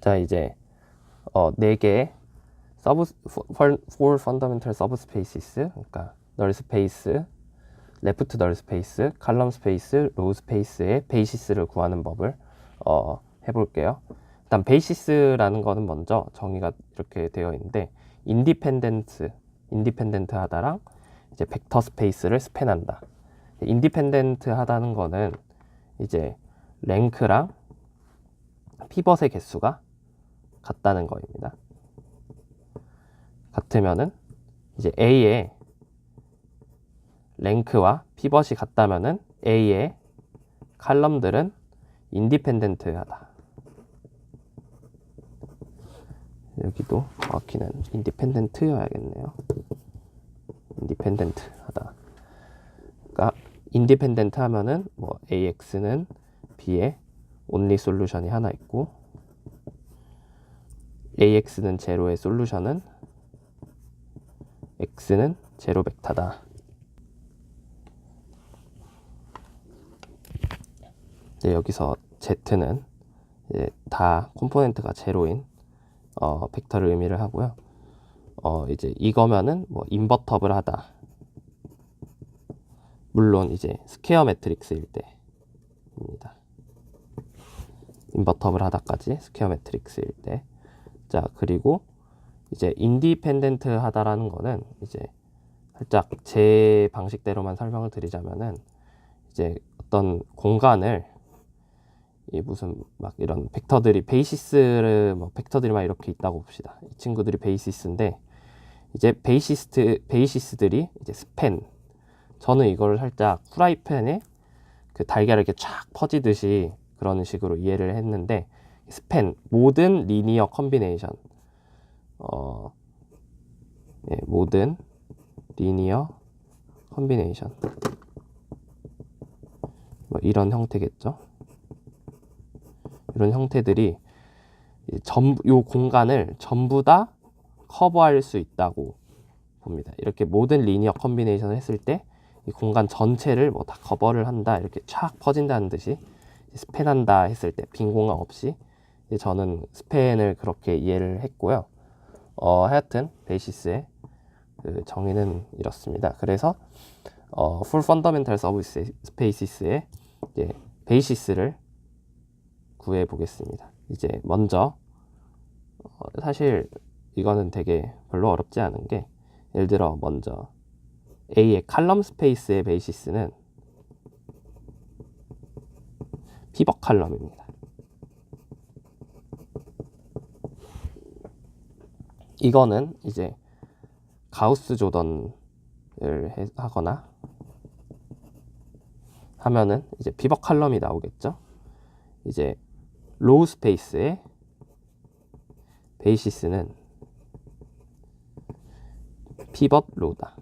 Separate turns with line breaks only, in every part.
자 이제 어, 네 개의 서브 for fundamental subspaces 그러니까 null space, left null space, column space, row space의 베이시스를 구하는 법을 어, 해볼게요. 일단 베이시스라는 거는 먼저 정의가 이렇게 되어 있는데 인디펜던트, 인디펜던트 하다랑 이제 벡터 스페이스를 스팬한다. 인디펜던트 하다는 거는 이제 랭크랑 피벗의 개수가 같다는 거입니다. 같으면은 이제 A의 랭크와 피벗이 같다면은 A의 칼럼들은 인디펜던트하다. 여기도 정확히는 인디펜던트여야겠네요. 인디펜던트하다. 그러니까 인디펜던트 하면은 뭐 AX는 B의 only 솔루션이 하나 있고 AX는 제로의 솔루션은 X는 제로 벡터다. 이제 여기서 Z는 이제 다 콤포넌트가 제로인 어, 벡터를 의미를 하고요. 어, 이제 이거면은 뭐 인버터블 하다. 물론 이제 스퀘어 매트릭스일 때입니다. 인버터블 하다까지 스퀘어 매트릭스일 때. 자, 그리고 이제 인디펜던트 하다라는 거는 이제 살짝 제 방식대로만 설명을 드리자면은 이제 어떤 공간을 이 무슨 막 이런 벡터들이 베이시스를 뭐 벡터들이 막 이렇게 있다고 봅시다. 이 친구들이 베이시스인데 이제 베이시스트 베이시스들이 이제 스팬 저는 이거를 살짝 프라이팬에 그 달걀을 이렇게 쫙 퍼지듯이 그런 식으로 이해를 했는데 스팬 모든 리니어 컨비네이션 어 예, 모든 리니어 컨비네이션 뭐 이런 형태겠죠. 이런 형태들이 전부 요 공간을 전부 다 커버할 수 있다고 봅니다. 이렇게 모든 리니어 컨비네이션을 했을 때 이 공간 전체를 뭐 다 커버를 한다 이렇게 쫙 퍼진다는 듯이 스팬한다 했을 때 빈 공간 없이 저는 스팬을 그렇게 이해를 했고요. 어, 하여튼 베이시스의 그 정의는 이렇습니다. 그래서 어, full fundamental subspaces의 이제 베이시스를 구해 보겠습니다. 이제 먼저 어, 사실 이거는 되게 별로 어렵지 않은 게 예를 들어 먼저 A의 칼럼 스페이스의 베이시스는 피벗 칼럼입니다. 이거는 이제 가우스 조던을 해- 하거나 하면은 이제 피벗 칼럼이 나오겠죠. 이제 로우 스페이스의 베이시스는 피벗 로다.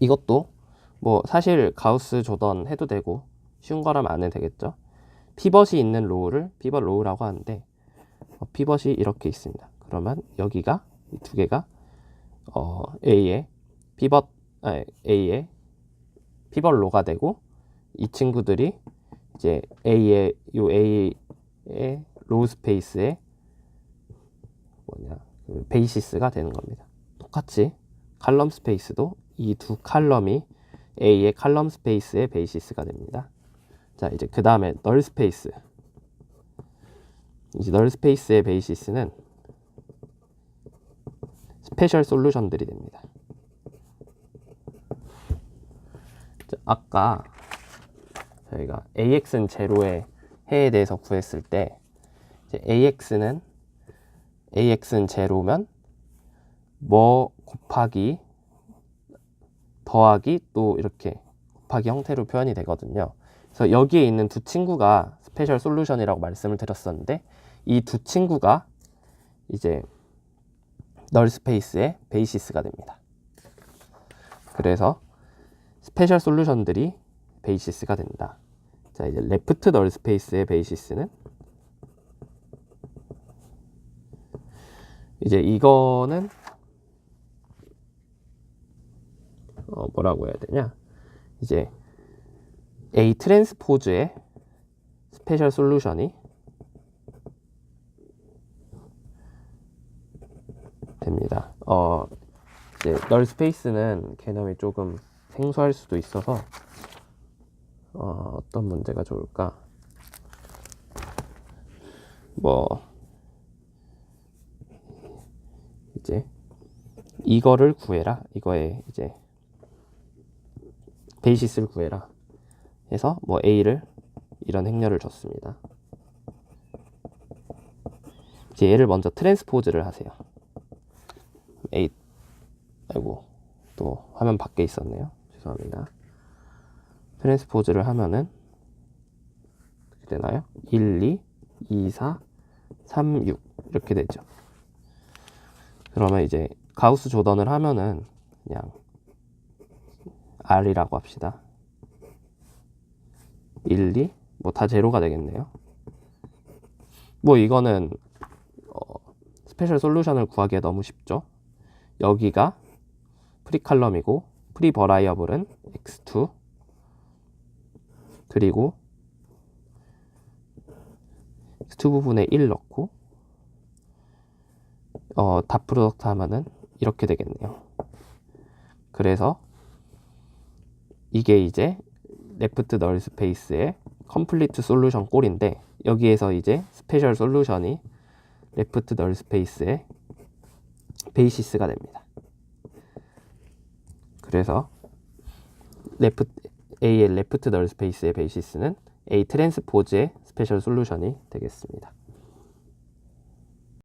이것도 뭐 사실 가우스 조던 해도 되고 쉬운 거라면 안 해도 되겠죠. 피벗이 있는 로우를 피벗 로우라고 하는데 어, 피벗이 이렇게 있습니다. 그러면 여기가 이두 개가 어, A의 피벗 아, A의 피벗 로가 되고 이 친구들이 이제 A의 요 A의 로우 스페이스의 뭐냐 그 베이시스가 되는 겁니다. 똑같이 칼럼 스페이스도 이 두 칼럼이 A의 칼럼 스페이스의 베이시스가 됩니다. 자 이제 그 다음에 널 스페이스 이제 널 스페이스의 베이시스는 스페셜 솔루션들이 됩니다. 자, 아까 저희가 AX는 제로의 해에 대해서 구했을 때 AX는 AX는 제로면 뭐 곱하기 더하기 또 이렇게 곱하기 형태로 표현이 되거든요. 그래서 여기에 있는 두 친구가 스페셜 솔루션이라고 말씀을 드렸었는데 이 두 친구가 이제 널 스페이스의 베이시스가 됩니다. 그래서 스페셜 솔루션들이 베이시스가 된다. 자, 이제 레프트 널 스페이스의 베이시스는 이제 이거는 어, 뭐라고 해야 되냐? 이제 A 트랜스포즈의 스페셜 솔루션이 됩니다. 어, 이제 널 스페이스는 개념이 조금 생소할 수도 있어서 어, 어떤 문제가 좋을까? 뭐 이제 이거를 구해라. 이거에 이제 베이시스를 구해라. 해서 뭐 A를 이런 행렬을 줬습니다. 이제 얘를 먼저 트랜스포즈를 하세요. A 아이고 또 화면 밖에 있었네요. 죄송합니다. 트랜스포즈를 하면은 어떻게 되나요? 1, 2, 2, 4, 3, 6 이렇게 되죠. 그러면 이제 가우스 조던을 하면은 그냥 R이라고 합시다. 1, 2, 뭐 다 제로가 되겠네요. 뭐 이거는 어, 스페셜 솔루션을 구하기가 너무 쉽죠. 여기가 프리 칼럼이고 프리 버라이어블은 x2 그리고 x2 부분에 1 넣고 어, 다 프로덕트 하면은 이렇게 되겠네요. 그래서 이게 이제 레프트 널 스페이스의 컴플리트 솔루션 꼴인데 여기에서 이제 스페셜 솔루션이 레프트 널 스페이스의 베이시스가 됩니다. 그래서 레프트 A의 레프트 널 스페이스의 베이시스는 A 트랜스포즈의 스페셜 솔루션이 되겠습니다.